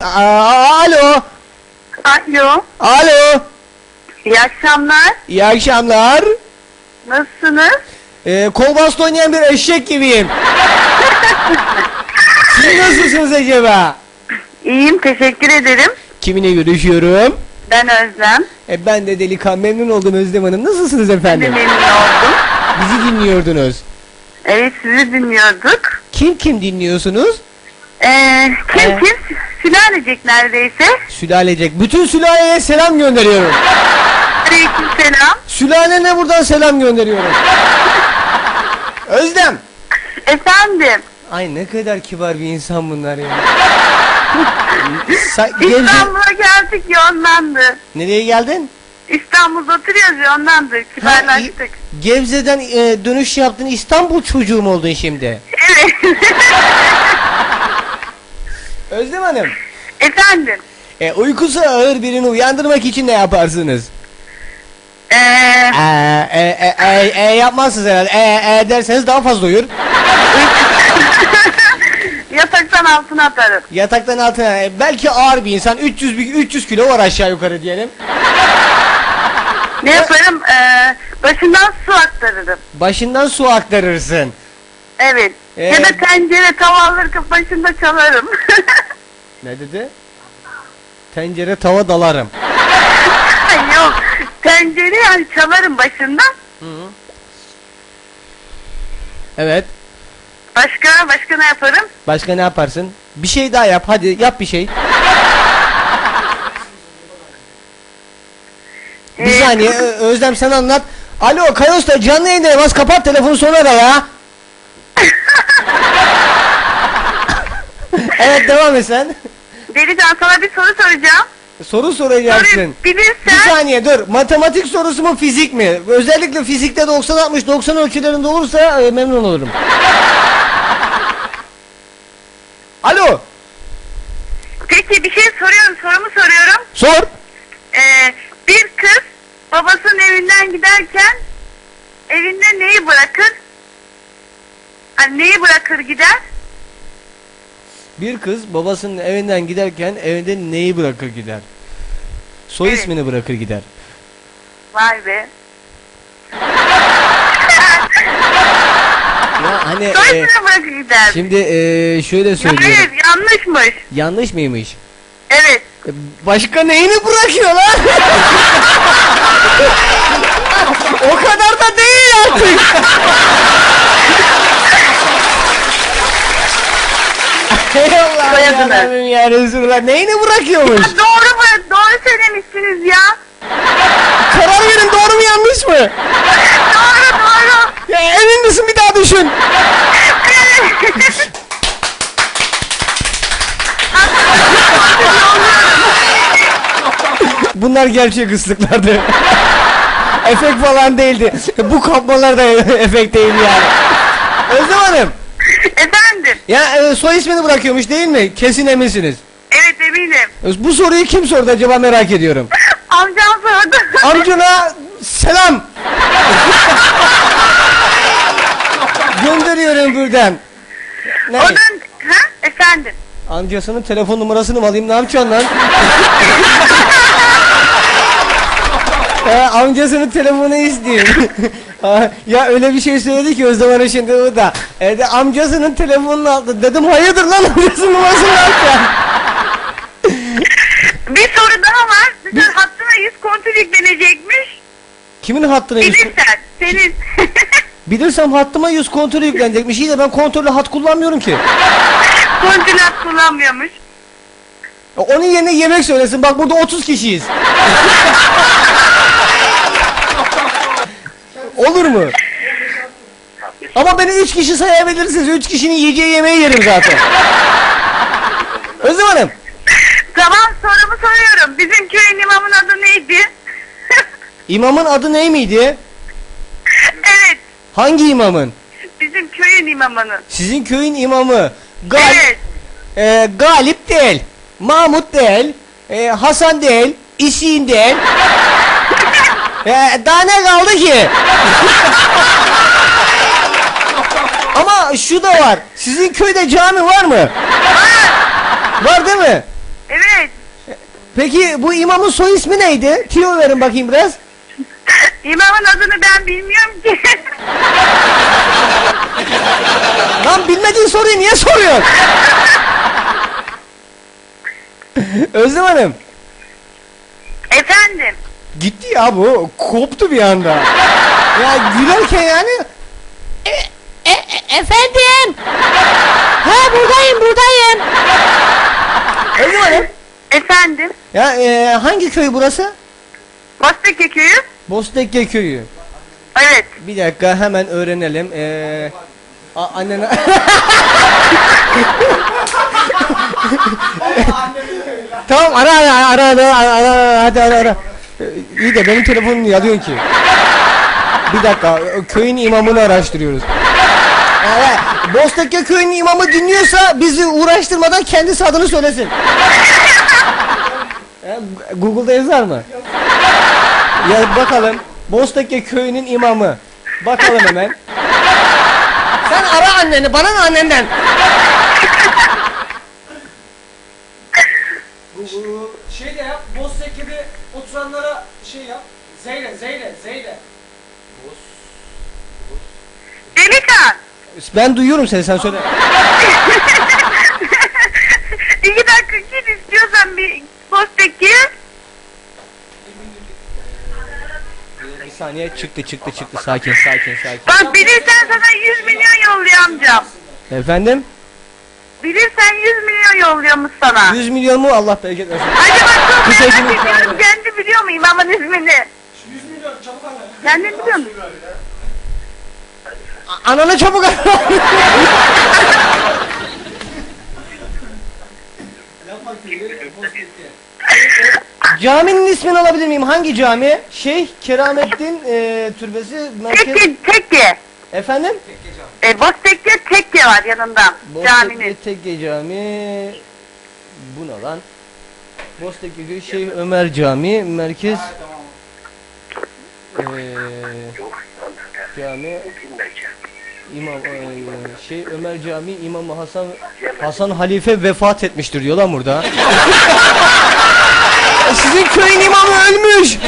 Aa, alo. Alo. Alo. İyi akşamlar. İyi akşamlar. Nasılsınız? Ee, kol bastı oynayan bir eşek gibiyim. Siz nasılsınız acaba? İyiyim teşekkür ederim. Kiminle görüşüyorum? Ben Özlem. E, ben de delikanlı memnun oldum Özlem Hanım. Nasılsınız Ben de efendim? memnun oldum. Bizi dinliyordunuz. Evet sizi dinliyorduk. Kim kim dinliyorsunuz? Ee, kim Ee? kim? Sülalecek neredeyse. Sülalecek. Bütün sülaleye selam gönderiyorum. Aleyküm selam. Sülalene buradan selam gönderiyorum. Özlem. Efendim. Ay ne kadar kibar bir insan bunlar ya. Sa- İstanbul'a geldik ya ondandır. Nereye geldin? İstanbul'da oturuyoruz ya ondandır. Ha, Kibarlaştık. Gebze'den e, dönüş yaptın İstanbul çocuğu mu oldun şimdi? Evet. Özlem Hanım. Efendim. E, uykusu ağır birini uyandırmak için ne yaparsınız? Ee, E, e, e, e, e yapmazsınız herhalde. E, e derseniz daha fazla uyur. yataktan altına atarım. Yataktan altına e, belki ağır bir insan 300 bir 300 kilo var aşağı yukarı diyelim. Ne yaparım? Ee, başından su aktarırım. Başından su aktarırsın. Evet. Ee, ya da tencere tava alırken başında çalarım. Ne dedi? Tencere tava dalarım. Yok. Tencere yani çalarım başından. Evet. Başka başka ne yaparım? Başka ne yaparsın? Bir şey daha yap hadi yap bir şey. Bir Ee, saniye Özlem sen anlat. Alo Kayos'ta canlı yayında bas kapat telefonu sonra da ya. evet devam et sen. Delican sana bir soru soracağım. Soru soracaksın. Soruyu Bir bilirsen saniye dur. Matematik sorusu mu fizik mi? Özellikle fizikte 90 60 90 ölçülerinde olursa e, memnun olurum. Alo. peki bir şey soruyorum sorumu soruyorum. Sor. Ee, bir kız babasının evinden giderken evinde neyi bırakır? Hani neyi bırakır gider? Bir kız babasının evinden giderken evinde neyi bırakır gider? Soy Evet. ismini bırakır gider. Vay be. Ya hani e, Soyadını bırakır gider. şimdi e, şöyle Ya söylüyorum. hayır yanlışmış. Yanlış mıymış? Evet. E, Başka neyini bırakıyor lan? o kadar da değil artık. Ey Allah Soyadını. yarabbim ya Resulullah. Neyini bırakıyormuş? Ya doğru mu? Doğru söylemişsiniz ya. Karar verin doğru mu yanlış mı? Doğru doğru. Ya emin misin bir daha düşün. Bunlar gerçek ıslıklardı. Efekt falan değildi. Bu kapmalar da efekt değil yani. Özlem Hanım. Efendim. Ya e, soy ismini bırakıyormuş değil mi? Kesin eminsiniz. Evet eminim. Bu soruyu kim sordu acaba merak ediyorum. Amcam sordu. Amcana selam. Gönderiyorum buradan. Ne? Onun ha efendim. Amcasının telefon numarasını mı alayım ne yapacaksın lan? Ee, amcasının telefonu isteyeyim. Ha, ya öyle bir şey söyledi ki Özlem Hanım şimdi o da. E, de, amcasının telefonunu aldı. Dedim hayırdır lan amcasının numarasını yapacaksın? Bir soru daha var. Dışarı hattına 100 kontrol yüklenecekmiş. Kimin hattına yüz... Bilirsen. Senin. Bilirsem hattıma yüz kontrolü yüklenecekmiş. İyi de ben kontrollü hat kullanmüyorum ki. kontrol hat kullanmıyormuş. Onun yerine yemek söylesin. Bak burada 30 kişiyiz. Olur mu? Ama beni 3 kişi sayabilirsiniz. 3 kişinin yiyeceği yemeği yerim zaten. Özlem Hanım. Tamam sorumu soruyorum. Bizim köyün imamın adı neydi? İmamın adı ne miydi? evet. Hangi imamın? Bizim köyün imamının. Sizin köyün imamı. Gal Evet. e, Galip değil. Mahmut değil. e, Hasan değil. İsin değil. e, daha ne kaldı ki? Ama şu da var. Sizin köyde cami var mı? Var değil mi? Peki bu imamın soy ismi neydi? Tiyo verin bakayım biraz. İmamın adını ben bilmiyorum ki. Lan bilmediğin soruyu niye soruyorsun? Özlem Hanım. Efendim. Gitti ya bu. Koptu bir anda. Ya gülerken yani E, e- efendim. Ha buradayım buradayım. Hanım. Efendim. Ya e, hangi köy burası? Basteke köyü. Bostekke köyü. Evet. Bir dakika hemen öğrenelim. Ee, a- annene... tamam ara ara ara ara ara ara hadi ara ara. Ee, İyi de benim telefonum alıyorsun ki? Bir dakika köyün imamını araştırıyoruz. Evet, Bostekke köyün imamı dinliyorsa bizi uğraştırmadan kendisi adını söylesin. Google'da yazar mı? Ya bakalım. Bostakke köyünün imamı. Bakalım hemen. Sen ara anneni, bana ne annenden? Şey de yap, Bostekke'de oturanlara şey yap. Zeyle, Zeyle, Zeyle. Delikan. Ben duyuyorum seni, sen söyle. İki dakika git istiyorsan bir Basteke. Bir saniye çıktı çıktı çıktı sakin sakin sakin. Bak bilirsen sana 100 milyon yolluyor amcam. Efendim? Bilirsen 100 milyon yolluyormuş sana. 100 milyon mu Allah bereket versin. Acaba çok merak ediyorum. Kendi biliyor mu imamın ismini? 100 milyon çabuk. Kendin biliyor musun? Ananı çabuk ara. Caminin ismini alabilir miyim? Hangi cami? Şeyh Keramettin e, Türbesi Merkez... Tekke, tekke. Efendim? E, Bostek'te tekke var yanında caminin. Bostekli Tekke Cami Bu ne lan? Bostekli Köy Şeyh Ömer Camii Merkez Eee Cami İmam şey Ömer Camii İmam Hasan Hasan Halife vefat etmiştir diyor lan burada. Sizin köyün imamı ölmüş.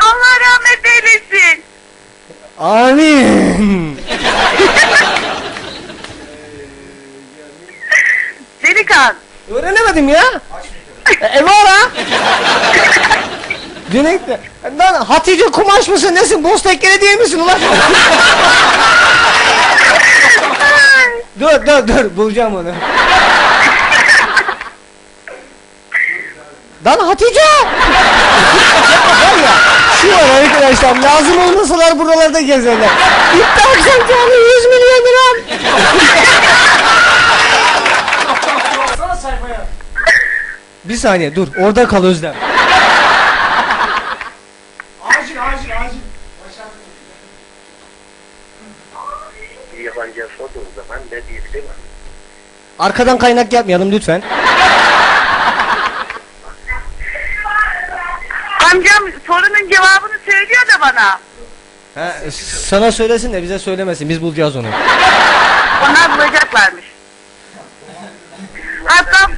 Allah rahmet eylesin. Amin. Delikan. Öğrenemedim ya. E, Ev ara. Dönekte. Lan Hatice kumaş mısın nesin? Bostekleri değil misin ulan? dur dur dur bulacağım onu. Lan Hatice! Var ya, şu var arkadaşlar lazım olmasalar buralarda gezerler. Gitti akşam canı 100 milyon lira. Baksana sayfaya. Bir saniye dur orada kal Özlem. Acil, acil, acil. Bir yabancıya sorduğun zaman ne diyebilir mi? Arkadan kaynak yapmayalım lütfen. Amcam sorunun cevabını söylüyor da bana. Ha, sana söylesin de bize söylemesin biz bulacağız onu. Onlar bulacaklarmış. Hatta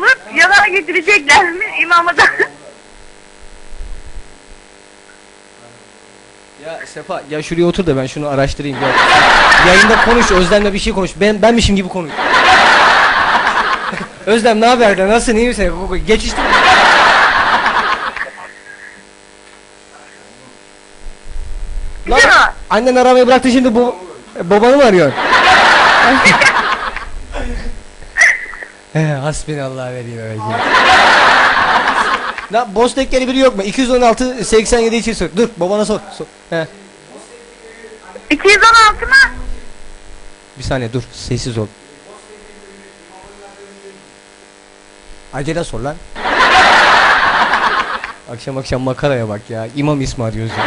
bulup yana getireceklermiş imamı da. Ya Sefa ya şuraya otur da ben şunu araştırayım gel. Yayında konuş Özlem'le bir şey konuş. Ben benmişim gibi konuş. Özlem ne haber nasılsın iyi misin? Geçişti mi? Lan annen aramayı bıraktı şimdi bu babanı mı arıyor? Hasbinallah ve ni'mel vekil. Bostekleri biri yok mu? 216 87 için sor. Dur babana sor. sor. He. 216 mı? Bir saniye dur sessiz ol. Acele sor lan. akşam akşam makaraya bak ya. İmam ismi arıyoruz ya.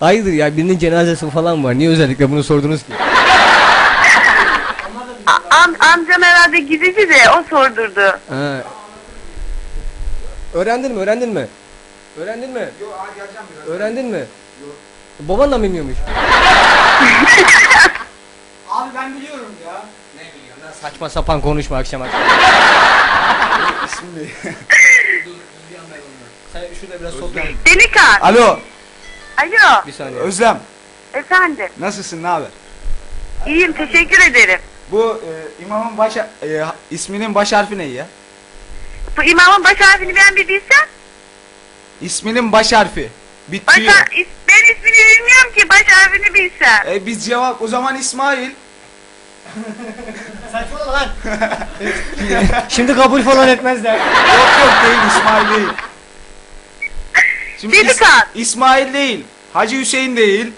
Hayırdır ya birinin cenazesi falan var. Niye özellikle bunu sordunuz ki? Am, amcam herhalde gidici de o sordurdu. Ha. Öğrendin mi? Öğrendin mi? Öğrendin mi? Yok, Öğrendin mi? Baban da mı bilmiyormuş? Abi ben biliyorum ya. Ne biliyorsun lan saçma sapan konuşma akşam akşam. İsmi ne? Sen şurada biraz sohbet Delikan. Alo Alo. Bir saniye. Özlem Efendim. nasılsın ne haber? İyiyim teşekkür ederim. Bu e, imamın baş e, isminin baş harfi ne ya? Bu imamın baş harfini ben bir bilsem. İsminin baş harfi. Baş Bitiyor. har- is- ben ismini bilmiyorum ki baş harfini bilsem. E, biz cevap o zaman İsmail. Saçmalama lan. Şimdi kabul falan etmezler. Yok yok değil İsmail değil. Şimdi Delikan. İsmail değil. Hacı Hüseyin değil.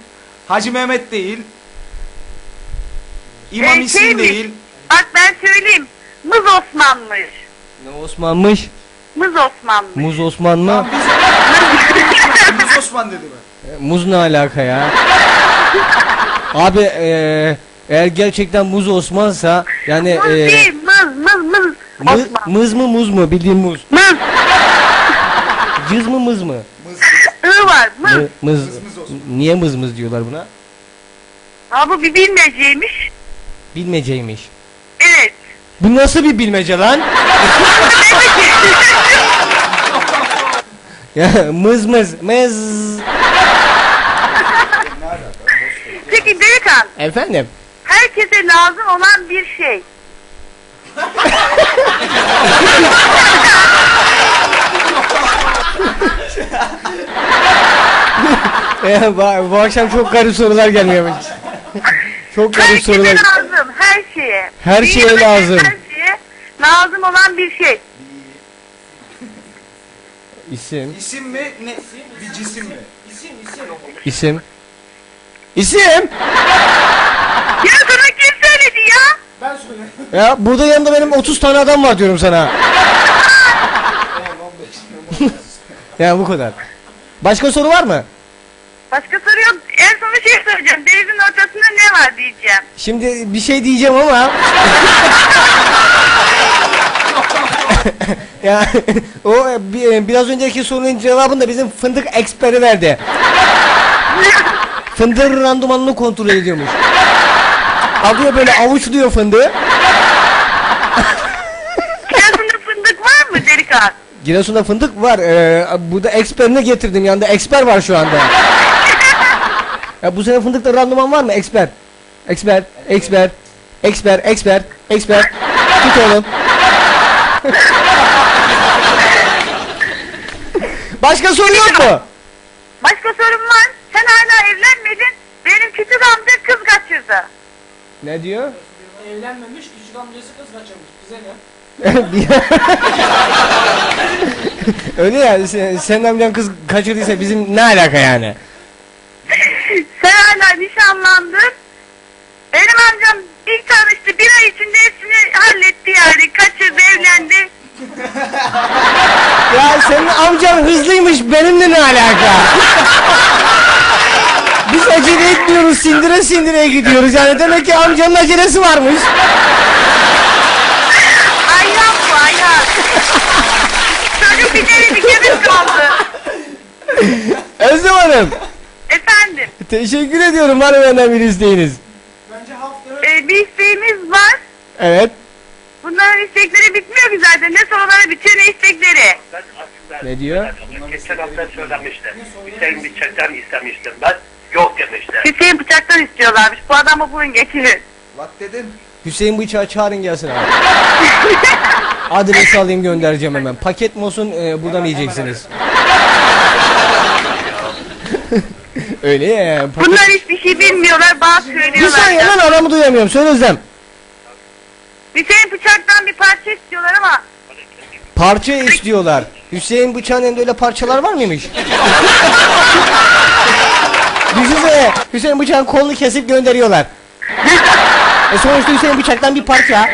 Hacı Mehmet değil. İmam Ee, İsmi şeymiş. değil. Bak ben söyleyeyim. Mız Osman'mış. Ne Osman'mış? Mız Osman'mış. Muz Osman mı? Tamam biz Biz Osman dedi ben. Muz ne alaka ya? Abi eee eğer gerçekten muz Osman'sa yani Mız eee değil mız mız mız. mı- Osman. mız mı muz mu bildiğin muz. Mız. Cız mı mız mı? Mız, I var mız. Mı- mız. Mız mız Osman. Niye mız mız diyorlar buna? Ha bu bir bilmeceymiş. Bilmeceymiş. Evet. Bu nasıl bir bilmece lan? ya mız mız mız. Peki Delikan. Efendim? Herkese lazım olan bir şey. Bu, bu akşam çok garip sorular gelmiyor. çok garip Herkese sorular. lazım her şeye. Her şeye Dünyadaki lazım. Her şeye lazım olan bir şey. İsim. İsim mi? Ne? Bir cisim mi? İsim isim. İsim. İsim. Ya sana kim söyledi ya? Ben söyledim. Ya burada yanında benim 30 tane adam var diyorum sana. ya bu kadar. Başka soru var mı? Başka soru yok. Bir şey soracağım. Denizin ortasında ne var diyeceğim. Şimdi bir şey diyeceğim ama. ya o bi- e, biraz önceki sorunun cevabını da bizim fındık eksperi verdi. Fındığın randımanını kontrol ediyormuş. Alıyor böyle avuçluyor fındığı. Kirazında fındık var mı Delikan? Giresun'da fındık var. Ee, burada eksperini getirdim. Yanında eksper var şu anda. Ya bu sene fındıkta randıman var mı? Eksper. Eksper. Eksper. Eksper. Eksper. Eksper. Tut oğlum. Başka soru yok mu? Başka sorum var. Sen hala evlenmedin. Benim küçük amca kız kaçırdı. Ne diyor? Evlenmemiş küçük amcası kız kaçırmış. Bize ne? Öyle ya sen, senin amcan kız kaçırdıysa bizim ne alaka yani? Sen hala nişanlandın. Benim amcam ilk tanıştı. Bir ay içinde hepsini halletti yani. Kaçırdı, evlendi. Ya senin amcan hızlıymış benimle ne alaka? Biz acele etmiyoruz sindire sindire gidiyoruz yani demek ki amcanın acelesi varmış. Ayhan bu Ayhan. Çocuk bir tane bir kere kaldı. Özlem Hanım. Teşekkür ediyorum var mı benden bir isteğiniz? Bence haftaya e, bir isteğimiz var. Evet Bunların istekleri bitmiyor ki zaten. Ne soruları bitiyor ne istekleri. Ben aslında Ne diyor? geçen hafta söylemiştim. Hüseyin bir çekten istemiştim ben. Yok demişler. Hüseyin bıçaktan istiyorlarmış. Bu adamı bulun getirin. Bak dedin. Hüseyin Bıçak'ı çağırın gelsin abi. Adresi alayım göndereceğim hemen. Paket mi olsun e, buradan yiyeceksiniz. Öyle ya. Paket... Bunlar hiçbir şey bilmiyorlar. Bir söylüyorlar. saniye lan aramı duyamıyorum. Söyle Özlem. Hüseyin bıçaktan bir parça istiyorlar ama Parça istiyorlar. Hüseyin Bıçak'ın elinde öyle parçalar var mıymış? Düşünsene Hüseyin Bıçak'ın kolunu kesip gönderiyorlar. e sonuçta Hüseyin Bıçak'tan bir parça.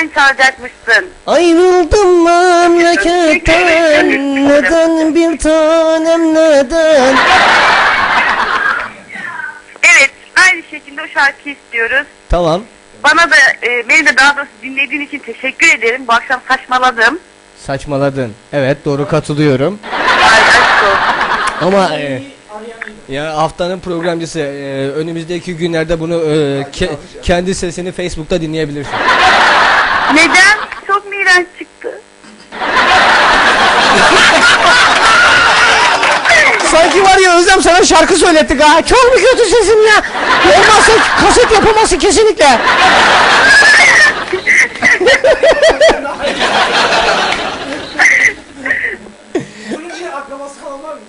Memleketten çalacakmışsın. Ayrıldım memleketten neden bir tanem neden? Evet aynı şekilde o şarkıyı istiyoruz. Tamam. Bana da e, beni de daha doğrusu dinlediğin için teşekkür ederim. Bu akşam saçmaladım. Saçmaladın. Evet doğru katılıyorum. Ay aşk olsun. Ama e. Ya haftanın programcısı e, önümüzdeki günlerde bunu e, ke- kendi sesini Facebook'ta dinleyebilirsin. Neden? Çok iğrenç çıktı? Sanki var ya Özlem sana şarkı söylettik ha. Çok mu kötü sesim ya? Olmazsa kaset yapamazsın kesinlikle. Fırıncı akrabası falan var mı?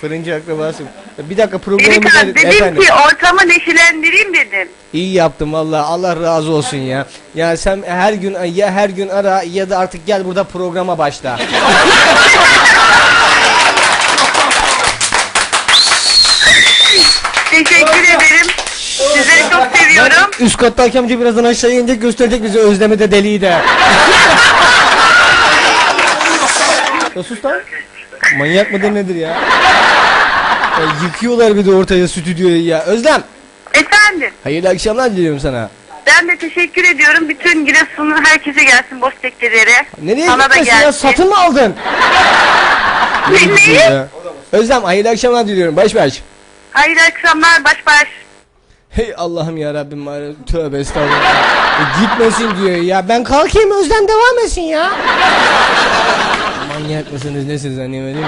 Fırıncı akrabası. Bir dakika programı Delikanlı dedim efendim. ki ortamı neşelendireyim dedim. İyi yaptın valla Allah razı olsun ya. Ya sen her gün ya her gün ara ya da artık gel burada programa başla. Teşekkür ederim. Sizleri çok seviyorum. Üst kattaki amca birazdan aşağı inecek gösterecek bize Özlem'i de deliği de. sus lan. Manyak mıdır nedir ya? ya? Yıkıyorlar bir de ortaya stüdyoyu ya. Özlem. Efendim. Hayırlı akşamlar diliyorum sana. Ben de teşekkür ediyorum. Bütün Giresun'un herkese gelsin boş tekkelere. Nereye Sana da gitmesin ya? gelsin. Satın mı aldın? Neyi? Ya. Özlem hayırlı akşamlar diliyorum. Baş baş. Hayırlı akşamlar baş baş. Hey Allah'ım ya Rabbim tövbe estağfurullah. E, gitmesin diyor ya. Ben kalkayım Özlem devam etsin ya. Mısınız nesiniz annem öyle mi?